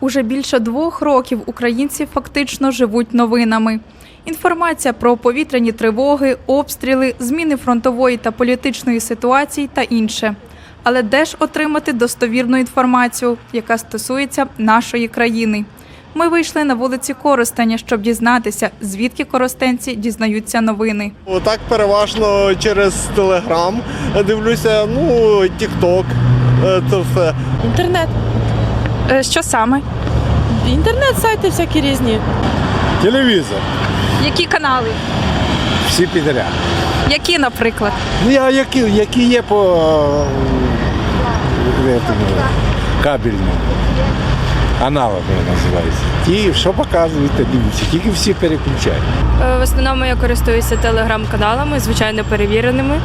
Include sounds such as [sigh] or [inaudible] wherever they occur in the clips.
Уже більше двох років українці фактично живуть новинами. Інформація про повітряні тривоги, обстріли, зміни фронтової та політичної ситуації та інше. Але де ж отримати достовірну інформацію, яка стосується нашої країни? Ми вийшли на вулиці Коростеня, щоб дізнатися, звідки коростенці дізнаються новини. Так переважно через Телеграм дивлюся, ну, Тікток, це все. Інтернет. Е, Що саме? Інтернет-сайти всякі різні. Телевізор. Які канали? Всі підряд. Які, наприклад? Ну, я, які, які є по е, этому, кабельному. Аналог вони називається. Ті, що показують, то дивіться, тільки всі переключають. Е, В основному я користуюся телеграм-каналами, звичайно перевіреними,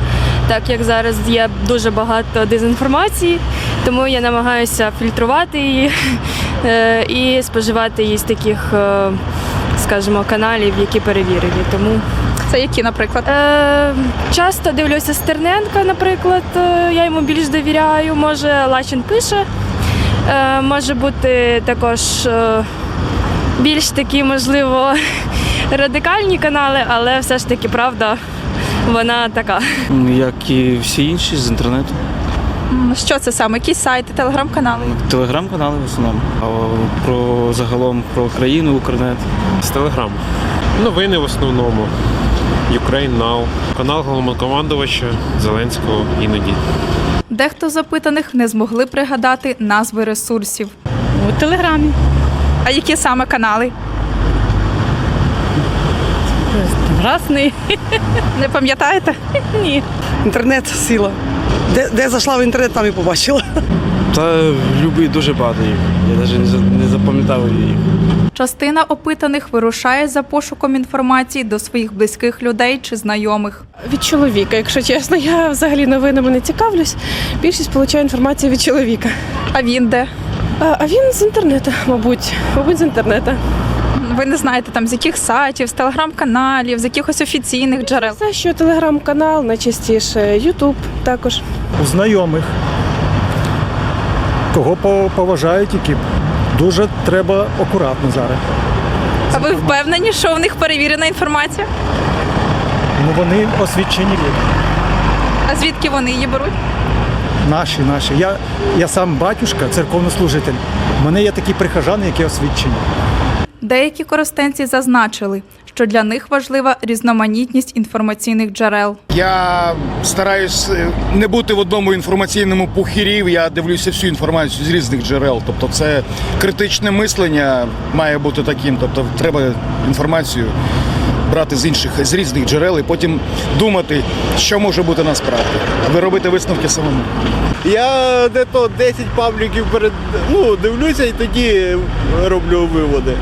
так як зараз є дуже багато дезінформації, тому я намагаюся фільтрувати її [laughs] е, і споживати її з таких, е, скажімо, каналів, які перевірені. Тому Це які, наприклад? е, часто дивлюся Стерненка, наприклад, е, я йому більш довіряю. Може, Лачин пише. Е, може бути також е, більш такі, можливо, [laughs] радикальні канали, але все ж таки правда, вона така. Як і всі інші з інтернету. Що це саме? Які сайти, телеграм-канали? Телеграм-канали в основному. А про загалом про країну, Укрнет. З Телеграм. Новини в основному. Ukraine Now. Канал головнокомандувача Зеленського іноді. Дехто з запитаних не змогли пригадати назви ресурсів. У Телеграмі. А які саме канали? Разний. Не пам'ятаєте? Ні. Інтернет сила. Де, де зайшла в інтернет, там і побачила. Та любий дуже багато їх. Я навіть не, не запам'ятав їх. Частина опитаних вирушає за пошуком інформації до своїх близьких людей чи знайомих. Від чоловіка, якщо чесно, я взагалі новинами не цікавлюсь. Більшість получаю інформацію від чоловіка. А він де? А, а він з інтернету, мабуть. Мабуть, з інтернету. Ви не знаєте там з яких сайтів, з телеграм-каналів, з якихось офіційних джерел. Це що телеграм-канал, найчастіше Ютуб також. у знайомих, кого поважають, які дуже треба акуратно зараз. А ви впевнені, що у них перевірена інформація? Ну вони освічені люди. А звідки вони її беруть? Наші, наші. Я, я сам батюшка, церковнослужитель. У мене є такі прихожани, які освічені. Деякі коростенці зазначили, що для них важлива різноманітність інформаційних джерел. Я стараюсь е, не бути в одному інформаційному пухірів. Я дивлюся всю інформацію з різних джерел. Тобто, це критичне мислення має бути таким. Тобто, треба інформацію брати з інших з різних джерел і потім думати, що може бути насправді, аби робити висновки самому. Я де-то 10 пабліків перед ну, дивлюся і тоді роблю виводи.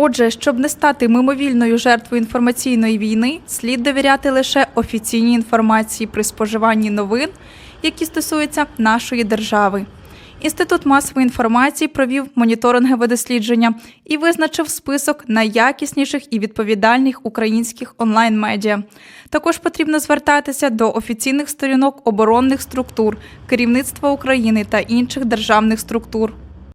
Отже, щоб не стати мимовільною жертвою інформаційної війни, слід довіряти лише офіційній інформації при споживанні новин, які стосуються нашої держави. Інститут масової інформації провів моніторингове дослідження і визначив список найякісніших і відповідальних українських онлайн-медіа. Також потрібно звертатися до офіційних сторінок оборонних структур, керівництва України та інших державних структур.